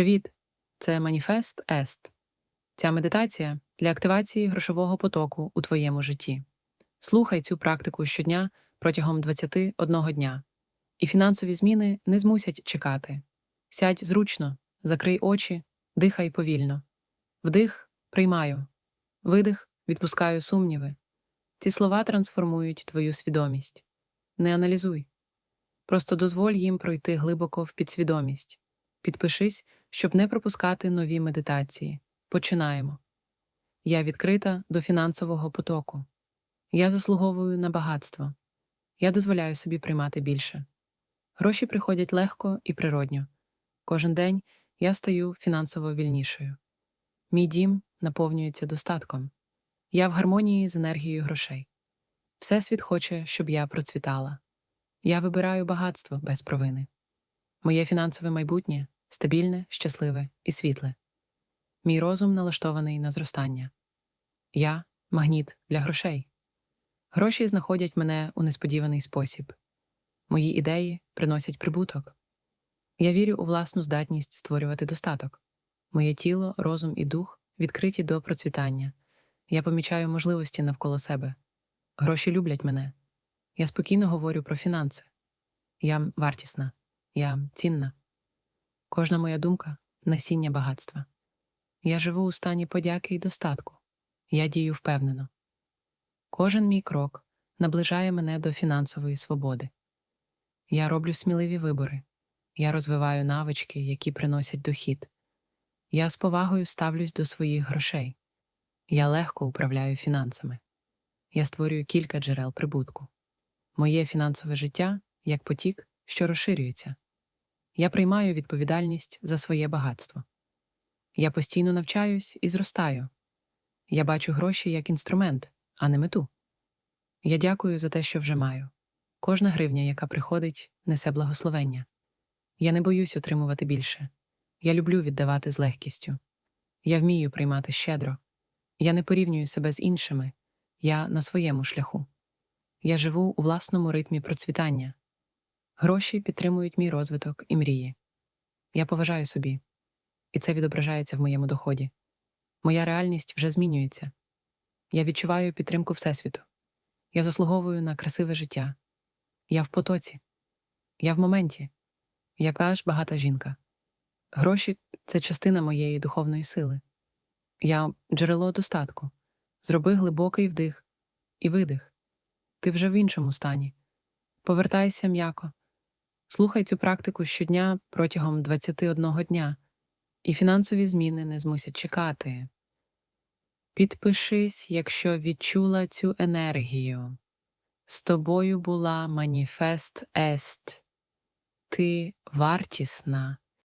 Привіт! Це Маніфест Ест. Ця медитація для активації грошового потоку у твоєму житті. Слухай цю практику щодня протягом 21 дня, і фінансові зміни не змусять чекати. Сядь зручно, закрий очі, дихай повільно. Вдих приймаю, видих відпускаю сумніви. Ці слова трансформують твою свідомість. Не аналізуй. Просто дозволь їм пройти глибоко в підсвідомість. Підпишись, щоб не пропускати нові медитації. Починаємо. Я відкрита до фінансового потоку. Я заслуговую на багатство. Я дозволяю собі приймати більше. Гроші приходять легко і природньо. Кожен день я стаю фінансово вільнішою. Мій дім наповнюється достатком. Я в гармонії з енергією грошей. Всесвіт хоче, щоб я процвітала. Я вибираю багатство без провини. Моє фінансове майбутнє стабільне, щасливе і світле. Мій розум налаштований на зростання. Я магніт для грошей. Гроші знаходять мене у несподіваний спосіб. Мої ідеї приносять прибуток. Я вірю у власну здатність створювати достаток. Моє тіло, розум і дух відкриті до процвітання. Я помічаю можливості навколо себе. Гроші люблять мене. Я спокійно говорю про фінанси. Я вартісна, я цінна. Кожна моя думка насіння багатства. Я живу у стані подяки і достатку. Я дію впевнено. Кожен мій крок наближає мене до фінансової свободи. Я роблю сміливі вибори. Я розвиваю навички, які приносять дохід. Я з повагою ставлюсь до своїх грошей. Я легко управляю фінансами. Я створюю кілька джерел прибутку. Моє фінансове життя як потік, що розширюється. Я приймаю відповідальність за своє багатство. Я постійно навчаюсь і зростаю. Я бачу гроші як інструмент, а не мету. Я дякую за те, що вже маю. Кожна гривня, яка приходить, несе благословення. Я не боюсь отримувати більше. Я люблю віддавати з легкістю. Я вмію приймати щедро. Я не порівнюю себе з іншими. Я на своєму шляху. Я живу у власному ритмі процвітання. Гроші підтримують мій розвиток і мрії. Я поважаю собі, і це відображається в моєму доході. Моя реальність вже змінюється. Я відчуваю підтримку Всесвіту. Я заслуговую на красиве життя. Я в потоці. Я в моменті. Яка ж багата жінка. Гроші це частина моєї духовної сили. Я джерело достатку. Зроби глибокий вдих і видих. Ти вже в іншому стані. Повертайся м'яко. Слухай цю практику щодня протягом 21 дня, і фінансові зміни не змусять чекати. Підпишись, якщо відчула цю енергію. З тобою була маніфест Ест. Ти вартісна,